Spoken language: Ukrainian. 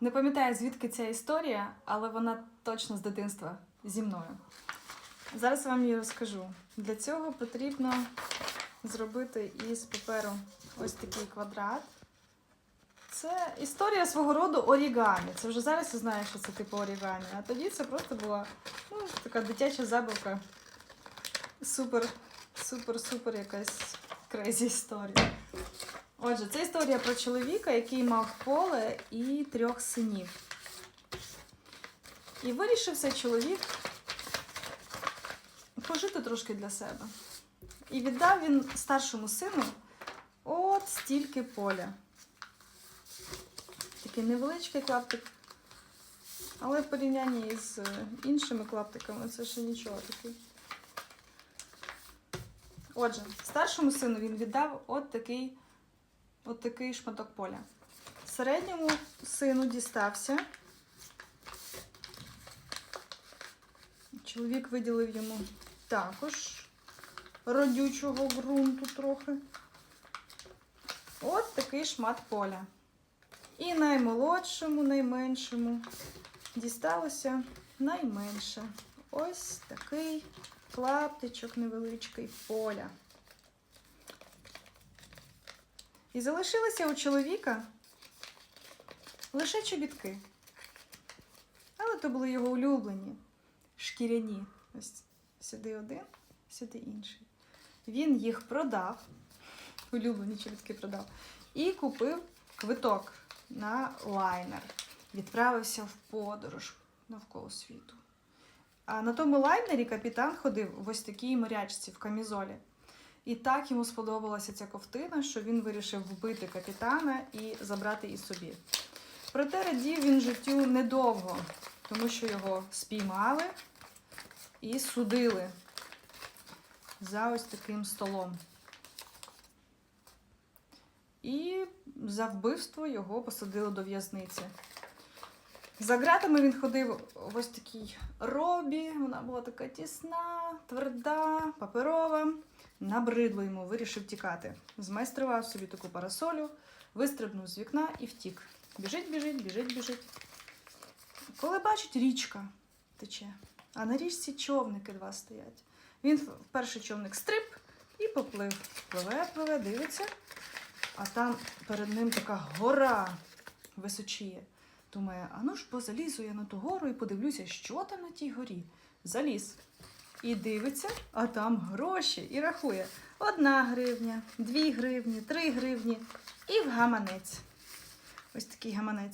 Не пам'ятаю, звідки ця історія, але вона точно з дитинства зі мною. Зараз вам її розкажу. Для цього потрібно зробити із паперу ось такий квадрат. Це історія свого роду орігамі. Це вже зараз я знаю, що це типу орігамі. А тоді це просто була ну, така дитяча забавка. Супер, супер, супер якась крейзі історія. Отже, це історія про чоловіка, який мав поле і трьох синів. І вирішив цей чоловік пожити трошки для себе. І віддав він старшому сину от стільки поля. Такий невеличкий клаптик. Але в порівнянні з е, іншими клаптиками це ще нічого такий. Отже, старшому сину він віддав от такий, от такий шматок поля. Середньому сину дістався. Чоловік виділив йому також родючого ґрунту трохи. От такий шмат поля. І наймолодшому, найменшому дісталося найменше. Ось такий клаптичок невеличкий поля. І залишилися у чоловіка лише чобітки. Але то були його улюблені, шкіряні. Ось сюди один, сюди інший. Він їх продав, улюблені чобітки продав, і купив квиток на лайнер. Відправився в подорож навколо світу. А на тому лайнері капітан ходив в ось такій морячці в камізолі. І так йому сподобалася ця ковтина, що він вирішив вбити капітана і забрати і собі. Проте радів він життю недовго, тому що його спіймали і судили за ось таким столом. І за вбивство його посадили до в'язниці. За ґратами він ходив в ось такій робі, вона була така тісна, тверда, паперова. Набридло йому, вирішив тікати. Змайстрував собі таку парасолю, вистрибнув з вікна і втік. Біжить, біжить, біжить, біжить. Коли бачить, річка тече, а на річці човники два стоять. Він перший човник стрип і поплив. Пливе, пливе, дивиться, а там перед ним така гора височіє. Думає, а ну ж позалізу я на ту гору і подивлюся, що там на тій горі. Заліз. І дивиться, а там гроші і рахує. Одна гривня, дві гривні, три гривні і в гаманець. Ось такий гаманець.